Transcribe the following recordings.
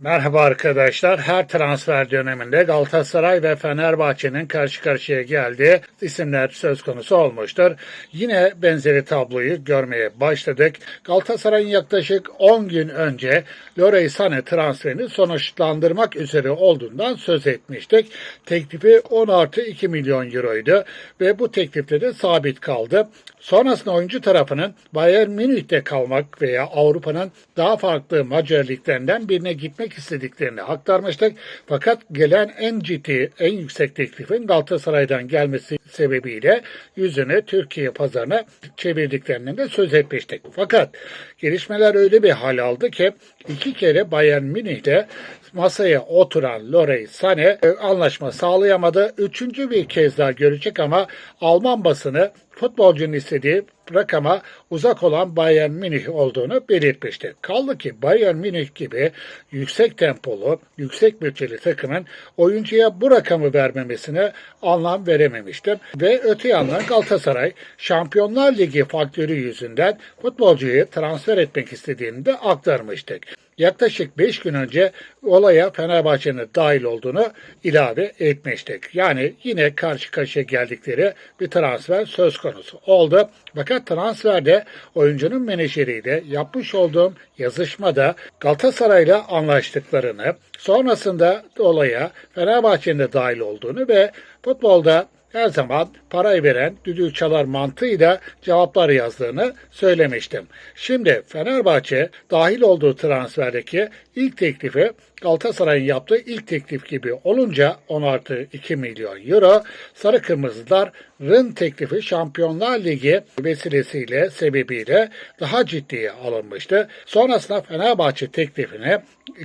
Merhaba arkadaşlar. Her transfer döneminde Galatasaray ve Fenerbahçe'nin karşı karşıya geldiği isimler söz konusu olmuştur. Yine benzeri tabloyu görmeye başladık. Galatasaray'ın yaklaşık 10 gün önce Leroy Sané transferini sonuçlandırmak üzere olduğundan söz etmiştik. Teklifi 10 artı 2 milyon euroydu ve bu teklifte de sabit kaldı. Sonrasında oyuncu tarafının Bayern Münih'te kalmak veya Avrupa'nın daha farklı Macar liglerinden birine gitmek istediklerini aktarmıştık. Fakat gelen en ciddi, en yüksek teklifin Galatasaray'dan gelmesi sebebiyle yüzünü Türkiye pazarına çevirdiklerinden de söz etmiştik. Fakat gelişmeler öyle bir hal aldı ki iki kere Bayern Münih'te masaya oturan Leroy Sané e, anlaşma sağlayamadı. Üçüncü bir kez daha görecek ama Alman basını futbolcunun istediği rakama uzak olan Bayern Münih olduğunu belirtmişti. Kaldı ki Bayern Münih gibi yüksek tempolu, yüksek bütçeli takımın oyuncuya bu rakamı vermemesine anlam verememiştim. Ve öte yandan Galatasaray Şampiyonlar Ligi faktörü yüzünden futbolcuyu transfer etmek istediğini de aktarmıştık. Yaklaşık 5 gün önce olaya Fenerbahçe'nin dahil olduğunu ilave etmiştik. Yani yine karşı karşıya geldikleri bir transfer söz konusu oldu. Fakat transferde oyuncunun menajeriyle yapmış olduğum yazışmada Galatasaray'la anlaştıklarını, sonrasında olaya Fenerbahçe'nin de dahil olduğunu ve futbolda her zaman parayı veren düdüğü çalar mantığıyla cevaplar yazdığını söylemiştim. Şimdi Fenerbahçe dahil olduğu transferdeki ilk teklifi Galatasaray'ın yaptığı ilk teklif gibi olunca 10 artı 2 milyon euro Sarı Kırmızılar'ın teklifi Şampiyonlar Ligi vesilesiyle sebebiyle daha ciddiye alınmıştı. Sonrasında Fenerbahçe teklifini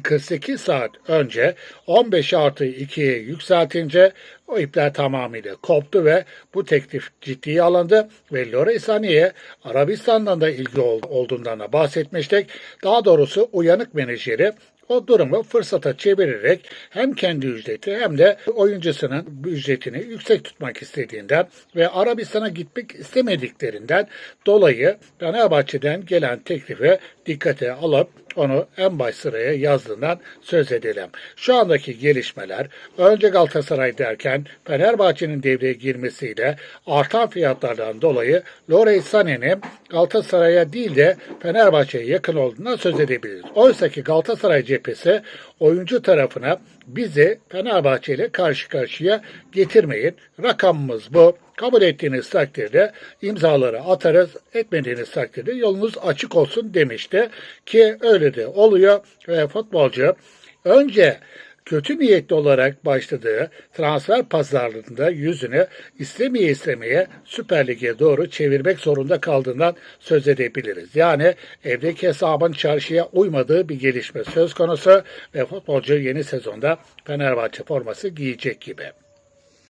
48 saat önce 15 artı 2'ye yükseltince o ipler tamamıyla koptu ve bu teklif ciddiye alındı ve Leroy Sané'ye Arabistan'dan da ilgi olduğundan da bahsetmiştik. Daha doğrusu uyanık menajeri o durumu fırsata çevirerek hem kendi ücreti hem de oyuncusunun ücretini yüksek tutmak istediğinden ve Arabistan'a gitmek istemediklerinden dolayı Fenerbahçe'den gelen teklifi dikkate alıp onu en baş sıraya yazdığından söz edelim. Şu andaki gelişmeler önce Galatasaray derken Fenerbahçe'nin devreye girmesiyle artan fiyatlardan dolayı Leroy Sané'nin Galatasaray'a değil de Fenerbahçe'ye yakın olduğundan söz edebiliriz. Oysa ki Galatasaray cephesi oyuncu tarafına bizi Fenerbahçe ile karşı karşıya getirmeyin. Rakamımız bu. Kabul ettiğiniz takdirde imzaları atarız, etmediğiniz takdirde yolunuz açık olsun demişti ki öyle de oluyor ve futbolcu önce kötü niyetli olarak başladığı transfer pazarlığında yüzünü istemeye istemeye Süper Lig'e doğru çevirmek zorunda kaldığından söz edebiliriz. Yani evdeki hesabın çarşıya uymadığı bir gelişme söz konusu ve futbolcu yeni sezonda Fenerbahçe forması giyecek gibi.